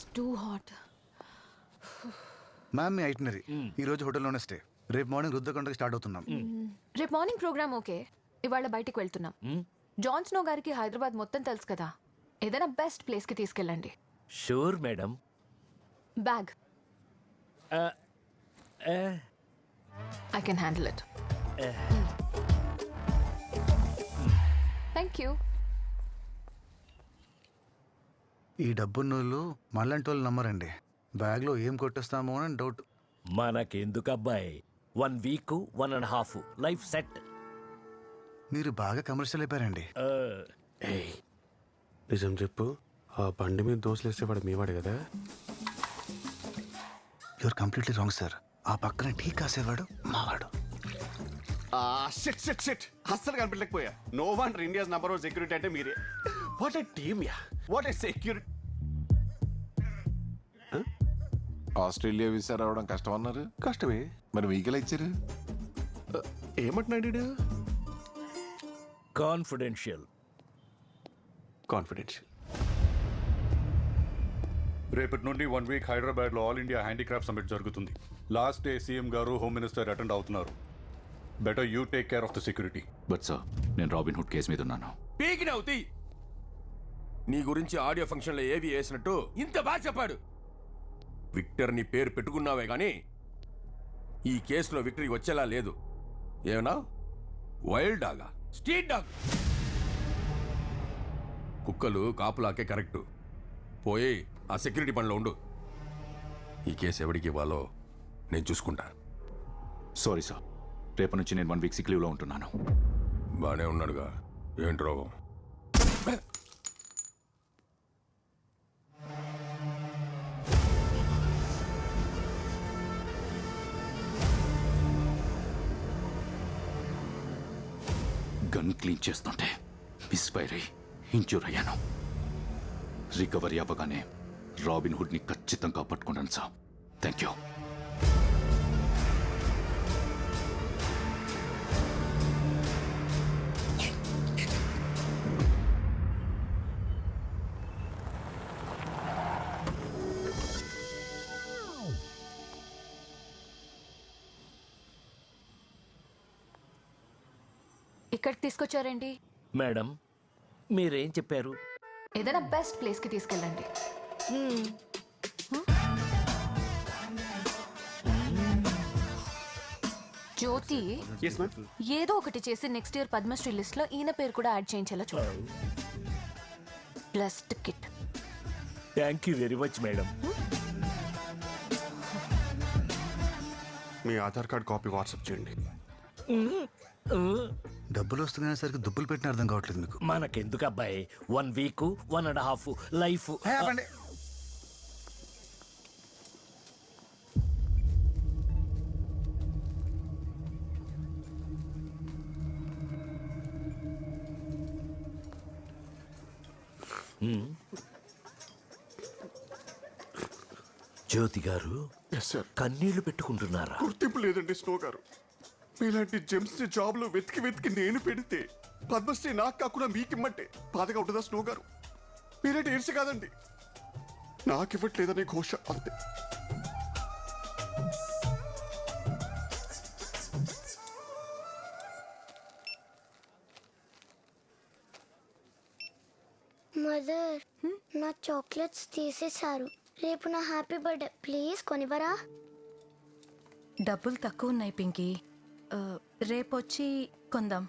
It's too hot. Ma'am మీ itinerary ఈ రోజు హోటల్లోనే స్టే రేపు మార్నింగ్ రుద్రకొండకి స్టార్ట్ అవుతున్నాం. రేపు మార్నింగ్ ప్రోగ్రామ్ ఓకే. ఇవాళ బయటికి వెళ్తున్నాం. జాన్ స్నో గారికి హైదరాబాద్ మొత్తం తెలుసు కదా. ఏదైనా బెస్ట్ ప్లేస్కి తీసుకెళ్ళండి. Sure madam bag I can handle it thank you ఈ డబ్బున్నోళ్ళు మళ్ళంటి వాళ్ళు నమ్మరండి. బ్యాగ్లో ఏం కొట్టేస్తామో అని డౌట్ మనకెందుకు అబ్బాయి one week one and half life set. మీరు బాగా కమర్షియల్ అయిపోయారండి. నిజం చెప్పు. ఆ బండి మీద దోశలు వేసేవాడు మీవాడు కదా. యువర్ కంప్లీట్లీ రాంగ్ సార్ ఆ పక్కన టీ కాసేవాడు మావాడు. షిట్ షిట్ షిట్ అస్సలు కనిపించలేకపోయా. No one India's number one security అంటే మీరే. What a team ya what a security Australia visa రావడం కష్టం అన్నారు కష్టమే. మరి వీకెలా ఇచ్చారు? ఏమంటున్నాడు ఈడు? కాన్ఫిడెన్షియల్ కాన్ఫిడెన్షియల్ రేపటి నుండి వన్ వీక్ హైదరాబాద్లో ఆల్ ఇండియా హ్యాండీక్రాఫ్ట్ సమిట్ జరుగుతుంది లాస్ట్ డే సీఎం గారు హోమ్ మినిస్టర్ అటెండ్ అవుతున్నారు. Better you take care of the security but sir నేను రాబిన్ హుడ్ కేసు మీద ఉన్నాను. పీకినవుతి నీ గురించి ఆడియో ఫంక్షన్లో ఏవి వేసినట్టు ఇంత బాగా చెప్పాడు. విక్టర్ నీ పేరు పెట్టుకున్నావే గాని ఈ కేసులో విక్టరీ వచ్చేలా లేదు. ఏమన్నా? వైల్డ్ డాగా? Street dog? కుక్కలు కాపులాకే కరెక్టు. పోయి ఆ సెక్యూరిటీ పనిలో ఉండు. ఈ కేసు ఎవరికి ఇవ్వాలో నేను చూసుకుంటా. Sorry sir. రేపటి నుంచి నేను వన్ వీక్ సిక్ లీవ్లో ఉంటున్నాను. బానే ఉన్నాడుగా. ఏంటి రోగం? గన్ క్లీన్ చేస్తుంటే. మిస్ఫైర్ అయి ఇంజూర్ అయ్యాను. రికవరీ అవ్వగానే రాబిన్ హుడ్ని ఖచ్చితంగా పట్టుకున్నాను సార్. థ్యాంక్ యూ ఇక్కడికి తీసుకొచ్చారేంటి మేడం మీరేం చెప్పారు? ఏదైనా బెస్ట్ ప్లేస్కి తీసుకెళ్ళండి జ్యోతి ఏదో ఒకటి చేసి నెక్స్ట్ ఇయర్ పద్మశ్రీ లిస్ట్లో ఈయన పేరు కూడా యాడ్ చేయించేలా చూడండి బ్లస్ట్ kit thank you very much madam. Me Aadhaar card copy WhatsApp చేయండి. డబ్బులు వస్తున్నాయి సరికి దుబ్బులు పెట్టిన అర్థం కావట్లేదు మీకు. మనకెందుకు అబ్బాయి? One week one and half life Jyothi గారు ఎస్ సార్ కన్నీళ్ళు పెట్టుకుంటున్నారా? గుర్తింపు లేదండి స్నో గారు. మీలాంటి జెమ్స్ని జాబ్లో వెతికి వెతికి నేను పెడితే పద్మశ్రీ నాకు కాకుండా మీకు ఇమ్మంటే బాధగా ఉంటుందా స్నో గారు? మీరేంటి ఏడ్చి కాదండి. నాకు ఇవ్వట్లేదనే ఘోష అంతే. మదర్ నా చాక్లెట్స్ తీసేశారు. రేపు నా హ్యాపీ బర్త్డే. ప్లీజ్ కొనివరా డబ్బులు తక్కువ ఉన్నాయి పింకీ. రేపొచ్చి కొందాం.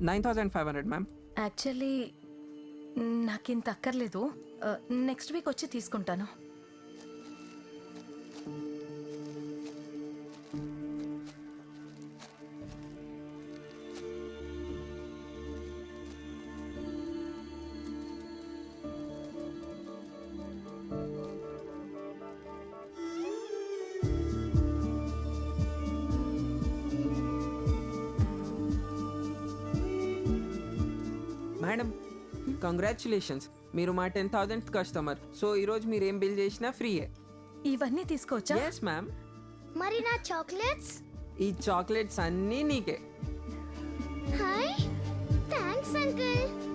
Nine thousand five hundred ma'am. Actually నాకింత అక్కర్లేదు. నెక్స్ట్ వీక్ వచ్చి తీసుకుంటాను. మేడం కంగ్రాచులేషన్స్ మీరు మా టెన్ థౌసండ్ కస్టమర్ సో ఈరోజు మీరు ఏం బిల్ చేసినా ఫ్రీయే. ఇవన్నీ తీసుకోవచ్చా? ఎస్ మ్యామ్ మరి నా చాక్లెట్స్? ఈ చాక్లెట్స్ అన్నీ నీకే. Hi. Thanks uncle.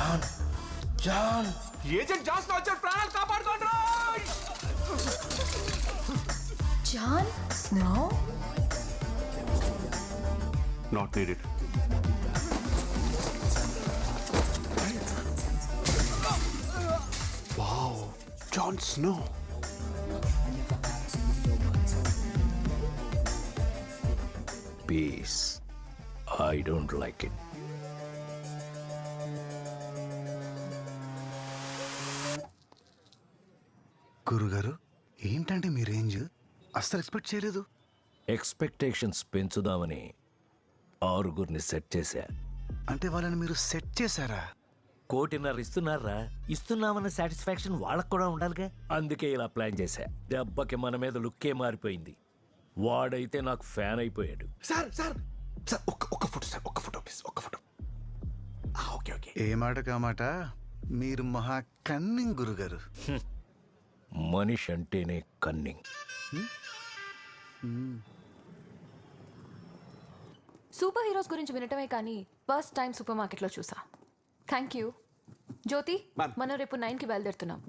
John John. Agent Johnson వచ్చాడు ప్రాణాలు కాపాడుకోండి John Snow? Not needed wow John Snow peace I don't like it గురుగారు ఏంటంటే మీ రేంజ్? అస్సలు ఎక్స్పెక్ట్ చేయలేదు. ఎక్స్పెక్టేషన్స్ పెంచుదామని ఆరుగురిని సెట్ చేశా. అంటే వాళ్ళని మీరు సెట్ చేశారా? కోటిన్నర ఇస్తున్నారా? ఇస్తున్నామన్న సాటిస్ఫాక్షన్ వాళ్ళకు కూడా ఉండాలిగా. అందుకే ఇలా ప్లాన్ చేశా. దెబ్బకి మన మీద లుక్కే మారిపోయింది. వాడైతే నాకు ఫ్యాన్ అయిపోయాడు. సార్ సార్ సార్ ఒక్క ఒక్క ఫోటో సార్ ఒక్క ఫోటో ప్లీజ్ ఒక్క ఫోటో. Okay okay. ఏ మాట? కామాట మీరు మహా కన్నింగ్ గురుగారు. మనిషి అంటేనే కన్నింగ్. సూపర్ హీరోస్ గురించి వినటమే కానీ ఫస్ట్ టైం సూపర్ మార్కెట్లో చూసా. Thank you. జ్యోతి. మనం రేపు నైన్కి బయలుదేరుతున్నాం.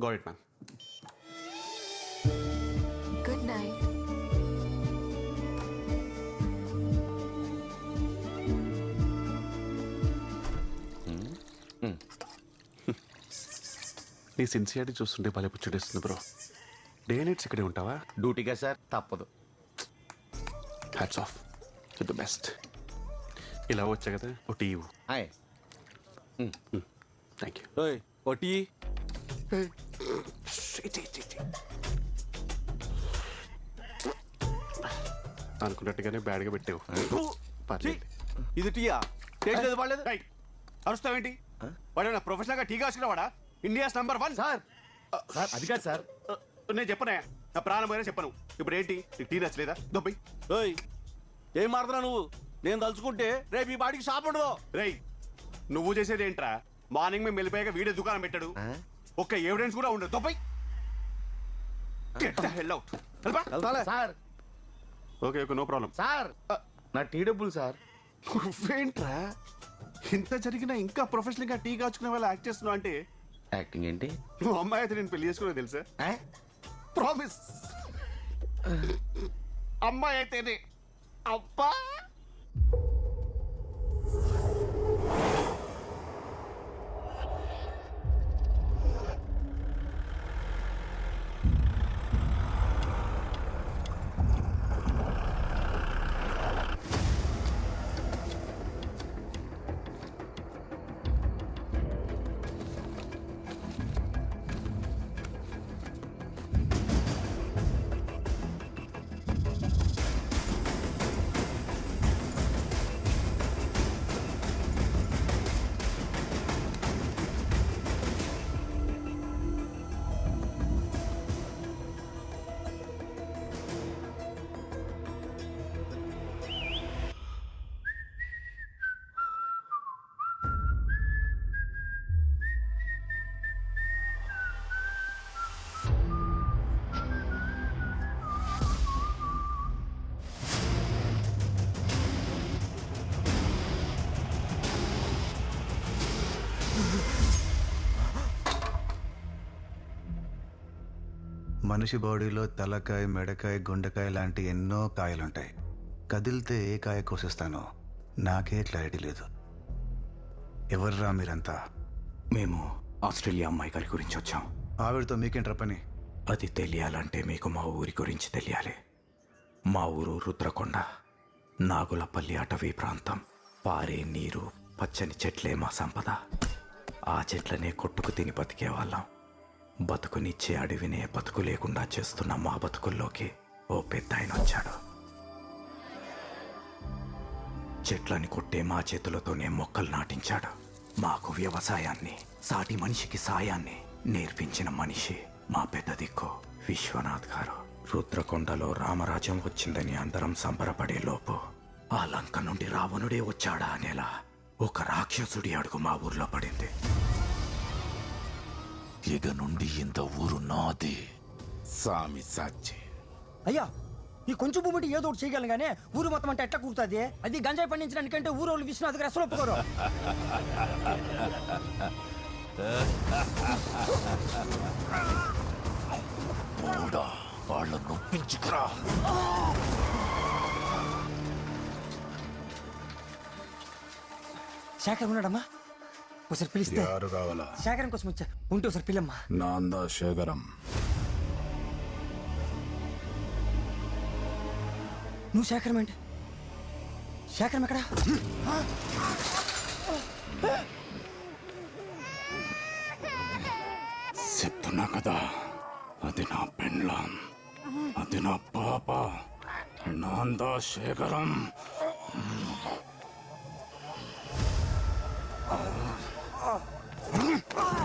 నీ సిన్సియారిటీ చూస్తుంటే భలే పుచ్చడేస్తుంది బ్రో. డే నైట్స్ ఇక్కడే ఉంటావా? డ్యూటీగా సార్ తప్పదు. Hats off to the best ఇలా వచ్చా కదా ఓ టీ హాయ్. థ్యాంక్ యూ ఓయ్ ఒట్టి అనుకున్నట్టుగానే బ్యాడ్గా పెట్టావు. పర్లేదు. ఇది టీయా? టేస్ట్ లేదు పడలేదు అరుస్తావేంటి? వాడు ప్రొఫెషనల్గా tea కాసుకున్నావాడా? India's number one. Sir. Sir అది కాదు సార్. నేను చెప్పనా నా ప్రాణమైనా చెప్పను. ఇప్పుడు ఏంటి? నీకు టీ నచ్చలేదా దొబ్బై. ఓయ్ ఏం మారుతున్నా నువ్వు? నేను తలుచుకుంటే రేపు ఈ బాడీకి షాప్ ఉండదు. రేయ్ నువ్వు చేసేది ఏంట్రా? మార్నింగ్ మేము వెళ్ళిపోయాక వీడియో దుకాణం పెట్టాడు. ఒక్క ఎవిడెన్స్ కూడా ఉండదు. దొబ్బై. వెళ్తాలే sir. Okay okay no problem. Sir. నా టీ డబ్బులు సార్. నువ్వేంట్రా? ఇంత జరిగినా ఇంకా ప్రొఫెషనల్గా టీ కాచుకునే వాళ్ళు యాక్ట్ చేస్తున్నావు అంటే యాక్టింగ్ ఏంటి? నువ్వు అమ్మాయి అయితే నేను పెళ్ళి చేసుకునే తెలుసా? ప్రామిస్ అమ్మాయి అయితేనే. అబ్బా! మనిషి బాడీలో తలకాయ మెడకాయ గుండెకాయ లాంటి ఎన్నో కాయలుంటాయి. కదిలితే ఏ కాయ కోసిస్తానో నాకే క్లారిటీ లేదు. ఎవర్రా మీరంతా? మేము ఆస్ట్రేలియా అమ్మాయి గారి గురించి వచ్చాం. ఆవిడతో మీకేంట్రా పని? అది తెలియాలంటే మీకు మా ఊరి గురించి తెలియాలి. మా ఊరు రుద్రకొండ నాగులపల్లి అటవీ ప్రాంతం. పారే నీరు పచ్చని చెట్లే మా సంపద. ఆ చెట్లనే కొట్టుకు తిని బతికే వాళ్ళం బతుకునిచ్చే అడవినే బతుకు లేకుండా చేస్తున్న మా బతుకుల్లోకి ఓ పెద్ద ఆయన వచ్చాడు. చెట్లని కొట్టే మా చేతులతోనే మొక్కలు నాటించాడు. మాకు వ్యవసాయాన్ని సాటి మనిషికి సాయాన్ని నేర్పించిన మనిషి మా పెద్ద దిక్కు విశ్వనాథ్ గారు. రుద్రకొండలో రామరాజ్యం వచ్చిందని అందరం సంబరపడే లోపు ఆ లంక నుండి రావణుడే వచ్చాడా అనేలా ఒక రాక్షసుడి అడుగు మా ఊర్లో పడింది. ఇక నుండి ఇంత ఊరు నాది. సామి సాచి. అయ్యా ఈ కొంచెం భూమిటి ఏదో ఒకటి చేయగలను కానీ ఊరు మొత్తం అంటే ఎట్లా కుడుతుంది అది గంజాయి పండించడానికంటే ఊరు వాళ్ళు విశ్వనాథ్ గారు అసలు ఒప్పుకోరు. వాళ్ళ నొప్పించుకురా. శేఖర్ ఉన్నాడమ్మా? ఒకసారి పిలిస్తే. యారు కావాలా? శేఖరం కోసం వచ్చా. ఉంటే ఒకసారి పిల్లమ్మా. నాందా శేఖరం. నువ్వు శేఖరం ఏంటి? శేఖరం ఎక్కడా? చెప్తున్నా కదా అది నా పెండ్లాం అది నా పాప నాందా శేఖరం. Ah!